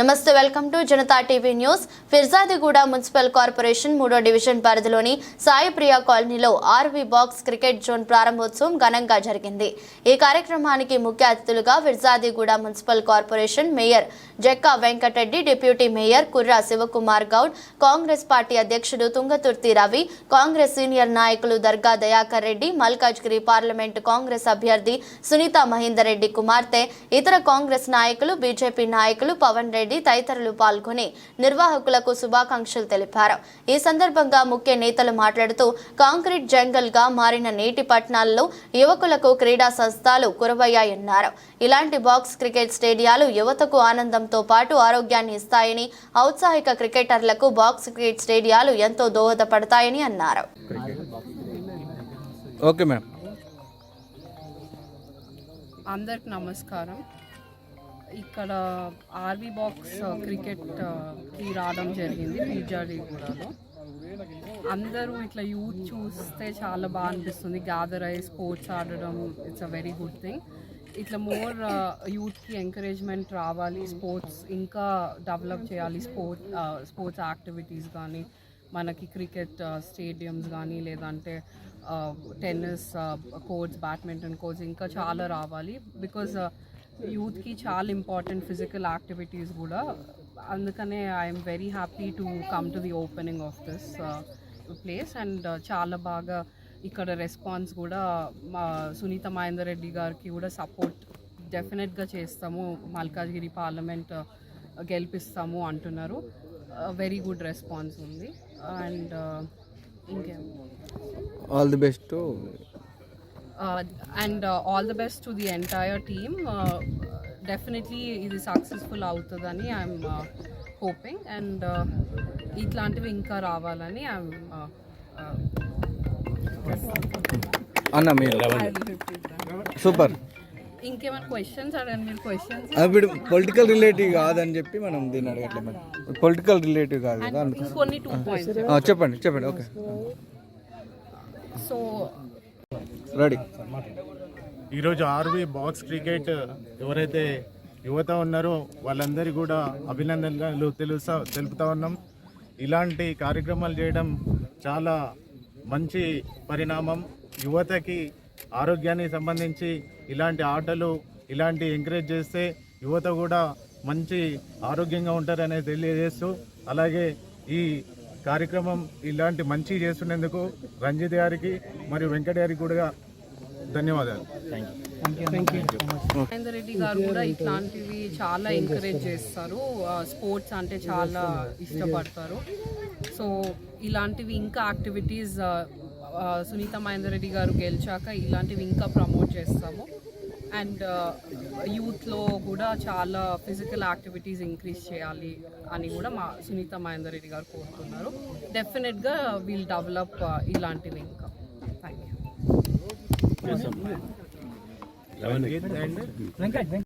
నమస్తే welcome to Janata TV news. Firzadiguda municipal corporation మూడో division పరిధిలోని సాయిప్రియ కాలనీలో ఆర్వీ బాక్స్ క్రికెట్ జోన్ ప్రారంభోత్సవం ఘనంగా జరిగింది. ఈ కార్యక్రమానికి ముఖ్య అతిథులుగా Firzadiguda municipal corporation mayor Jakka Venkatareddy deputy mayor Kurra Shivakumar Goud Congress party అధ్యక్షుడు తుంగతుర్తి రవి కాంగ్రెస్ సీనియర్ నాయకులు దర్గా దయాకర్ రెడ్డి మల్కాజ్గిరి పార్లమెంటు కాంగ్రెస్ అభ్యర్థి సునీత మహేందర్ రెడ్డి కుమార్తె ఇతర కాంగ్రెస్ నాయకులు బీజేపీ నాయకులు పవన్ రెడ్డి తదితరులు పాల్గొని నిర్వాహకులకు శుభాకాంక్షలు తెలిపారు. ఈ సందర్భంగా ముఖ్య నేతలు మాట్లాడుతూ కాంక్రీట్ జంగల్గా మారిన నీటి పట్టణాల్లో యువకులకు క్రీడా సంస్థలు కురవయ్యాయన్నారు. ఇలాంటి బాక్స్ క్రికెట్ స్టేడియాలు యువతకు ఆనందంతో పాటు ఆరోగ్యాన్ని ఇస్తాయని ఔత్సాహిక క్రికెటర్లకు బాక్స్ క్రికెట్ స్టేడియాలు ఎంతో దోహదపడతాయని అన్నారు. ఓకే మేడం అందరికి నమస్కారం. ఇక్కడ ఆర్వీ బాక్స్ క్రికెట్కి రావడం జరిగింది పీజాడీగూడలో అందరూ ఇట్లా యూత్ చూస్తే చాలా బాగా అనిపిస్తుంది. గ్యాదర్ అయ్యి స్పోర్ట్స్ ఆడడం it's a very good thing ఇట్లా మోర్ యూత్కి ఎంకరేజ్మెంట్ రావాలి స్పోర్ట్స్ ఇంకా డెవలప్ చేయాలి స్పోర్ట్ స్పోర్ట్స్ యాక్టివిటీస్ కానీ మనకి క్రికెట్ స్టేడియమ్స్ కానీ లేదంటే టెన్నిస్ కోర్ట్స్ బ్యాడ్మింటన్ కోర్ట్స్ ఇంకా చాలా రావాలి. బికాజ్ యూత్కి చాలా ఇంపార్టెంట్ ఫిజికల్ యాక్టివిటీస్ కూడా. అందుకనే I'm very happy to come to the opening of this place. And చాలా బాగా ఇక్కడ రెస్పాన్స్ కూడా మా సునీత మహేందర్ రెడ్డి గారికి కూడా సపోర్ట్ డెఫినెట్గా చేస్తాము. మల్కాజ్గిరి పార్లమెంట్ గెలిపిస్తాము అంటున్నారు. వెరీ గుడ్ రెస్పాన్స్ ఉంది. అండ్ ఇంకేం? All the best and all the best to the entire team definitely ఇది సక్సెస్ఫుల్ అవుతుందని ఐఎమ్ హోపింగ్ అండ్ ఇట్లాంటివి ఇంకా రావాలని ఐఎమ్ అన్న మీరు. సూపర్. ఇంకేమైనా క్వశ్చన్స్ అడగండి మీరు క్వశ్చన్స్ ఇప్పుడు పొలిటికల్ రిలేటివ్ కాదని చెప్పి మనం దీన్ని అడగట్లేదు మేడం పొలిటికల్ రిలేటివ్ కాదు కదా టూ పాయింట్స్ చెప్పండి చెప్పండి ఓకే. So ready. ఈరోజు ఆర్వీ బాక్స్ క్రికెట్ ఎవరైతే యువత ఉన్నారో వాళ్ళందరికీ కూడా అభినందనలు తెలుసా తెలుపుతా ఉన్నాం. ఇలాంటి కార్యక్రమాలు చేయడం చాలా మంచి పరిణామం. యువతకి ఆరోగ్యానికి సంబంధించి ఇలాంటి ఆటలు ఇలాంటి ఎంకరేజ్ చేస్తే యువత కూడా మంచి ఆరోగ్యంగా ఉంటారనే తెలియజేస్తూ అలాగే ఈ కార్యక్రమం ఇలాంటి మంచి చేస్తున్నందుకు రంజిత్ గారికి మరియు వెంకట గారికి కూడా ధన్యవాదాలు. మహేందర్ రెడ్డి గారు కూడా ఇట్లాంటివి చాలా ఎంకరేజ్ చేస్తారు. స్పోర్ట్స్ అంటే చాలా ఇష్టపడతారు. సో ఇలాంటివి ఇంకా యాక్టివిటీస్ సునీత మహేందర్ రెడ్డి గారు గెలిచాక ఇలాంటివి ఇంకా ప్రమోట్ చేస్తాము. అండ్ యూత్లో కూడా చాలా ఫిజికల్ యాక్టివిటీస్ ఇంక్రీజ్ చేయాలి అని కూడా మా సునీత మహేందర్ రెడ్డి గారు కోరుతున్నారు. డెఫినెట్గా వీల్ డెవలప్ ఇలాంటివి ఇంకా. Thank you and